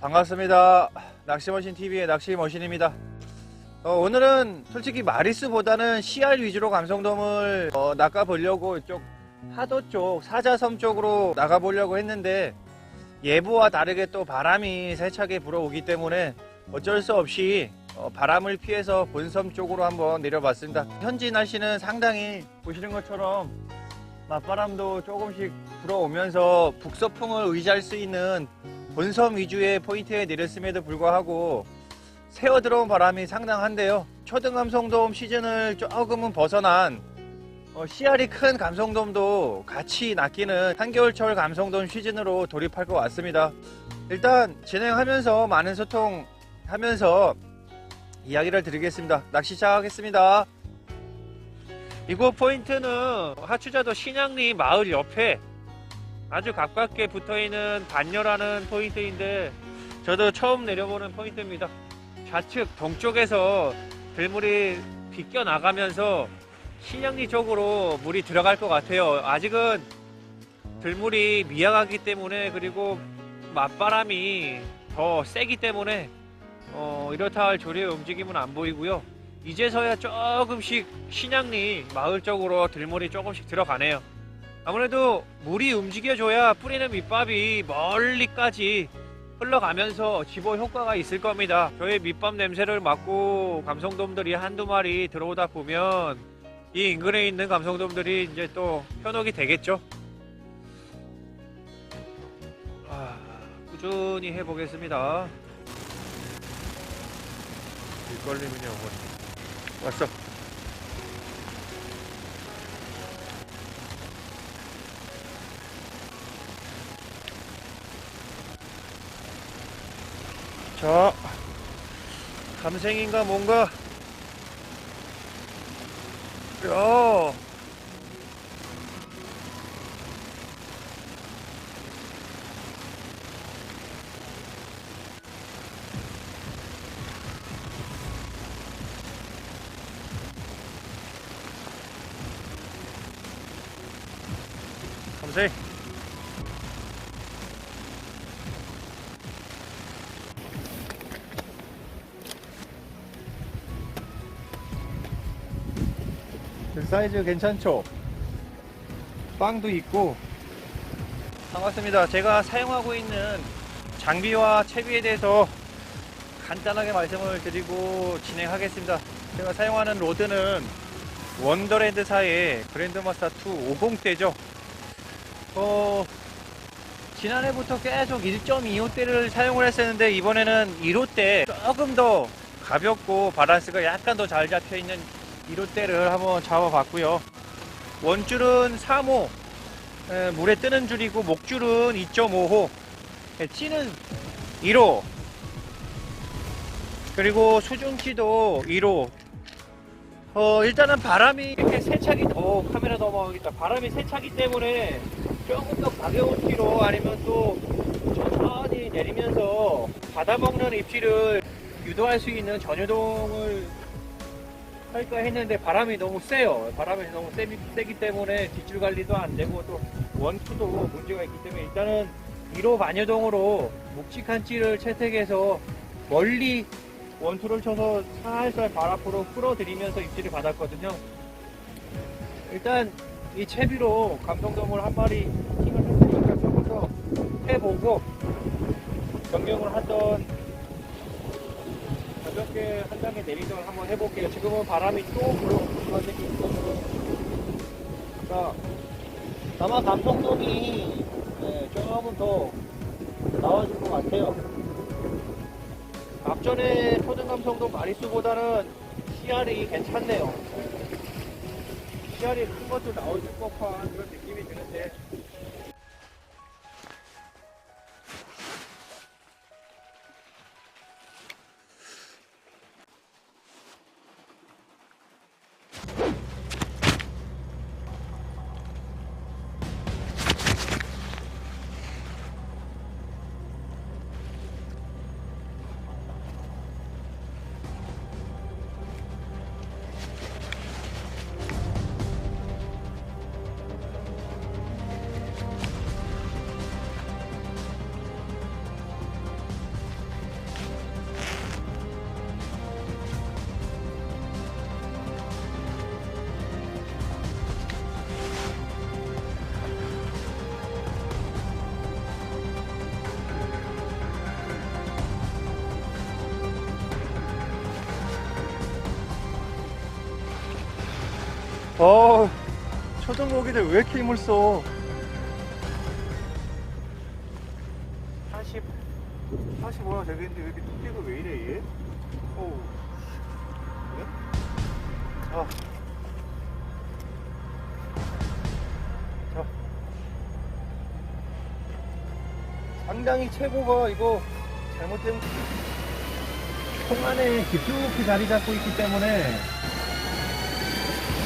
반갑습니다. 낚시머신 TV의 낚시머신입니다. 어, 오늘은 솔직히 마리스보다는 CR 위주로 감성돔을 어, 낚아보려고 이쪽 하도 쪽 사자섬 쪽으로 나가보려고 했는데 예보와 다르게 또 바람이 세차게 불어오기 때문에 어쩔 수 없이 어, 바람을 피해서 본섬 쪽으로 한번 내려봤습니다. 현지 날씨는 상당히 보시는 것처럼 맞바람도 조금씩 불어오면서 북서풍을 의지할 수 있는 본섬 위주의 포인트에 내렸음에도 불구하고 새어 들어온 바람이 상당한데요. 초등 감성돔 시즌을 조금은 벗어난 어, 씨알이 큰 감성돔도 같이 낚이는 한겨울철 감성돔 시즌으로 돌입할 것 같습니다. 일단 진행하면서 많은 소통하면서 이야기를 드리겠습니다. 낚시 시작하겠습니다. 이곳 포인트는 하추자도 신양리 마을 옆에 아주 가깝게 붙어있는 반려라는 포인트인데 저도 처음 내려보는 포인트입니다. 좌측 동쪽에서 들물이 비껴 나가면서 신양리 쪽으로 물이 들어갈 것 같아요. 아직은 들물이 미약하기 때문에 그리고 맞바람이 더 세기 때문에 어, 이렇다 할 조류의 움직임은 안 보이고요. 이제서야 조금씩 신양리 마을 쪽으로 들물이 조금씩 들어가네요. 아무래도 물이 움직여줘야 뿌리는 밑밥이 멀리까지 흘러가면서 집어 효과가 있을 겁니다. 저의 밑밥 냄새를 맡고 감성돔들이 한두 마리 들어오다 보면 이 인근에 있는 감성돔들이 이제 또 현혹이 되겠죠. 아, 꾸준히 해보겠습니다. 일걸리면요, 뭐. 왔어. 자, 감생인가 뭔가. 야. 사이즈 괜찮죠? 빵도 있고 반갑습니다. 제가 사용하고 있는 장비와 채비에 대해서 간단하게 말씀을 드리고 진행하겠습니다. 제가 사용하는 로드는 원더랜드사의 그랜드마스터 2 50대죠. 어, 지난해부터 계속 1.25대를 사용을 했었는데 이번에는 1호대 조금 더 가볍고 바란스가 약간 더 잘 잡혀 있는 1호대를 한번 잡아봤고요. 원줄은 3호, 에, 물에 뜨는 줄이고 목줄은 2.5호, 에, 찌는 1호, 그리고 수중치도 1호. 어, 일단은 바람이 이렇게 세차기, 어, 카메라 넘어가겠다. 바람이 세차기 때문에 조금 더 가벼운 티로 아니면 또 천천히 내리면서 받아먹는 입질을 유도할 수 있는 전유동을 할까 했는데 바람이 너무 세요. 바람이 너무 세, 세기 때문에 뒷줄 관리도 안 되고 또 원투도 문제가 있기 때문에 일단은 1호 반여동으로 묵직한 찌를 채택해서 멀리 원투를 쳐서 살살 발 앞으로 끌어들이면서 입질을 받았거든요. 일단 이 채비로 감성돔을 한 마리 킹을 했으니까 조금 더 해보고 변경을 하던 가볍게 한 장에 내리던 한번 해볼게요. 지금은 바람이 또 불어오는 자, 아마 감성돔이 네, 조금 더 나와줄 것 같아요. 앞전에 초등 감성돔 마리수보다는 CR이 괜찮네요. CR이 큰 것도 나올 법한 그런 느낌이 드는데 어, 초등 고기들 왜 이렇게 힘을 써? 40, 45가 되겠는데 왜 이렇게 뚝배기가 왜 이래, 얘? 어우. 그래? 자. 자. 상당히 최고가 이거 잘못되면 통 안에 깊숙이 자리 잡고 있기 때문에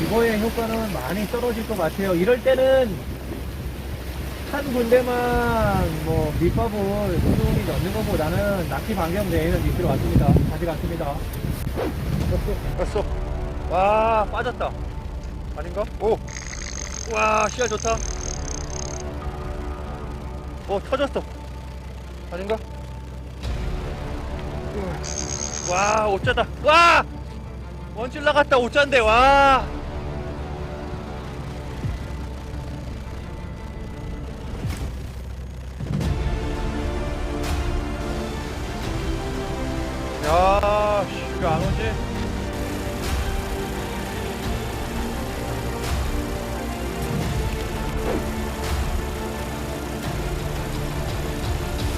이거의 효과는 많이 떨어질 것 같아요. 이럴 때는 한 군데만 뭐 밑밥을 꾸준히 넣는 것보다는 낚시 반경 내에는 밑으로 왔습니다. 다시 갔습니다. 갔어. 와, 빠졌다. 아닌가? 오. 와, 씨알 좋다. 오, 터졌어. 아닌가? 와, 오짜다. 와! 원줄 나갔다, 오짠데, 와!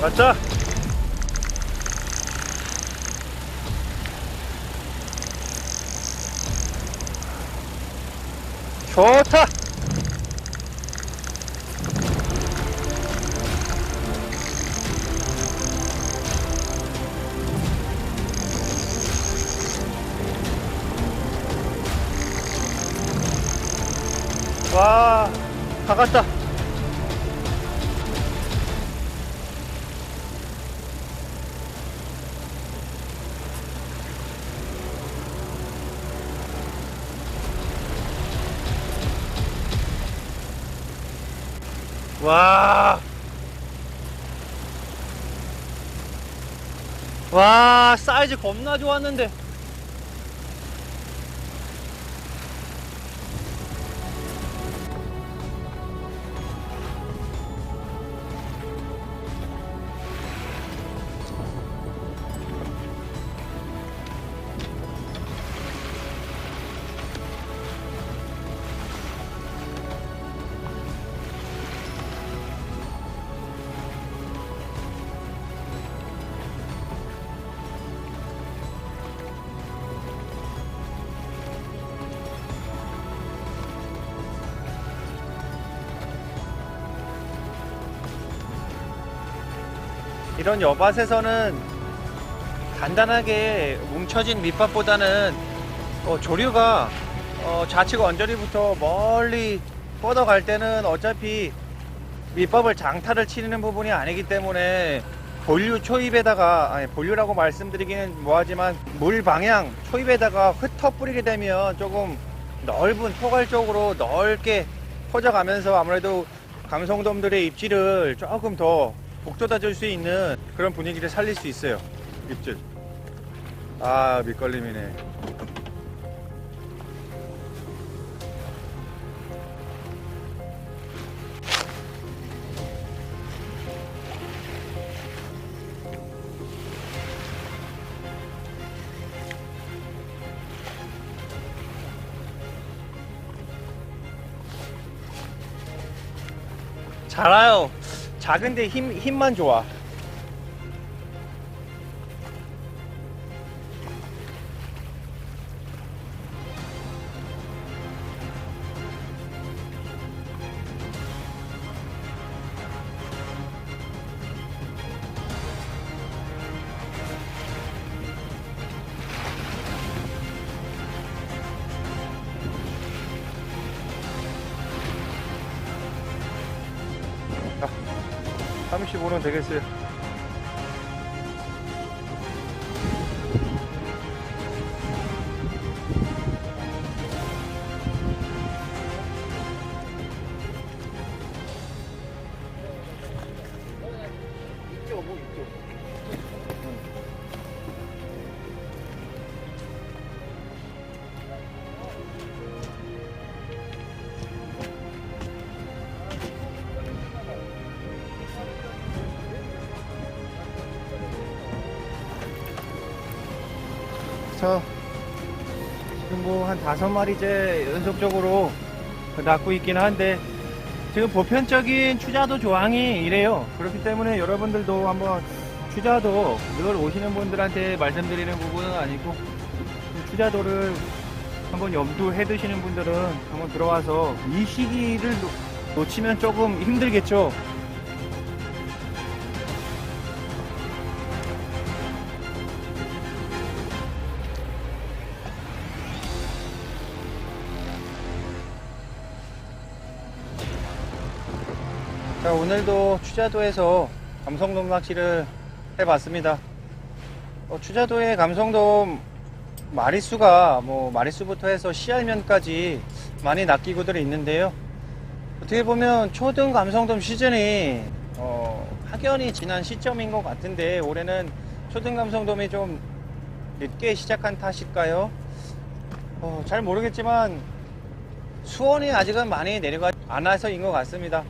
맞자. 좋다. 와, 다 갔다. 와. 와, 사이즈 겁나 좋았는데. 이런 여밭에서는 간단하게 뭉쳐진 밑밥보다는 어, 조류가 어, 좌측 언저리부터 멀리 뻗어갈 때는 어차피 밑밥을 장타를 치는 부분이 아니기 때문에 본류 초입에다가 아니 본류라고 말씀드리기는 뭐하지만 물 방향 초입에다가 흩어 뿌리게 되면 조금 넓은 포괄적으로 넓게 퍼져가면서 아무래도 감성돔들의 입질을 조금 더 북돋아 줄수 있는 그런 분위기를 살릴 수 있어요. 입질. 아, 밑걸림이네. 잘아요. 작은데 힘, 힘만 좋아. 35는 되겠어요. 자, 지금 뭐 한 다섯 마리째 연속적으로 낳고 있긴 한데 지금 보편적인 추자도 조항이 이래요. 그렇기 때문에 여러분들도 한번 추자도 늘 오시는 분들한테 말씀드리는 부분은 아니고 추자도를 한번 염두해 두시는 분들은 한번 들어와서 이 시기를 놓- 놓치면 조금 힘들겠죠. 자, 오늘도 추자도에서 감성돔 낚시를 해봤습니다. 어, 추자도의 감성돔 마리수가 뭐 마리수부터 해서 씨알면까지 많이 낚이고들이 있는데요. 어떻게 보면 초등 감성돔 시즌이 어, 확연히 지난 시점인 것 같은데 올해는 초등 감성돔이 좀 늦게 시작한 탓일까요? 어, 잘 모르겠지만 수온이 아직은 많이 내려가 안 와서인 것 같습니다.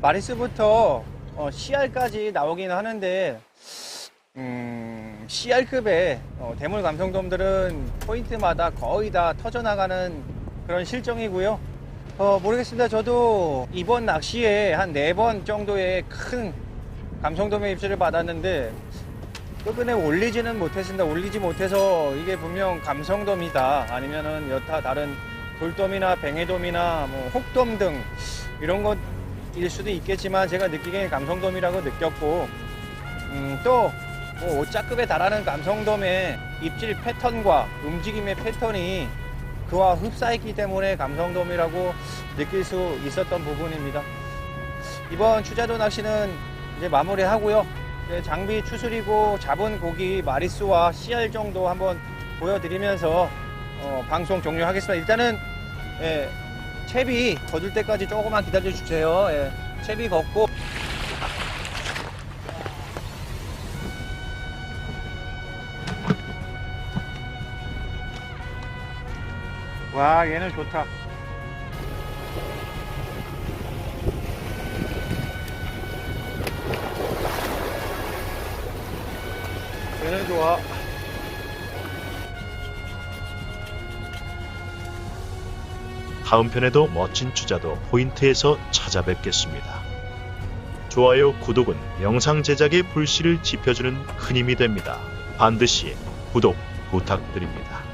마리스부터 어, CR까지 나오긴 하는데 음, CR급의 어, 대물 감성돔들은 포인트마다 거의 다 터져나가는 그런 실정이고요. 어, 모르겠습니다. 저도 이번 낚시에 한 네 번 정도의 큰 감성돔의 입질을 받았는데 끝끝내 올리지는 못했습니다. 올리지 못해서 이게 분명 감성돔이다. 아니면은 여타 다른 돌돔이나 뱅에돔이나 뭐 혹돔 등 이런 것 일 수도 있겠지만 제가 느끼기엔 감성돔이라고 느꼈고 음, 또뭐 오짜급에 달하는 감성돔의 입질 패턴과 움직임의 패턴이 그와 흡사했기 때문에 감성돔이라고 느낄 수 있었던 부분입니다. 이번 추자도 낚시는 이제 마무리하고요. 이제 장비 추스리고 잡은 고기 마리수와 CR 정도 한번 보여드리면서 어, 방송 종료하겠습니다. 일단은 예, 채비 걷을 때까지 조금만 기다려 주세요. 예, 채비 걷고 와 얘는 좋다. 얘는 좋아. 다음 편에도 멋진 주자도 포인트에서 찾아뵙겠습니다. 좋아요, 구독은 영상 제작의 불씨를 지펴주는 큰 힘이 됩니다. 반드시 구독 부탁드립니다.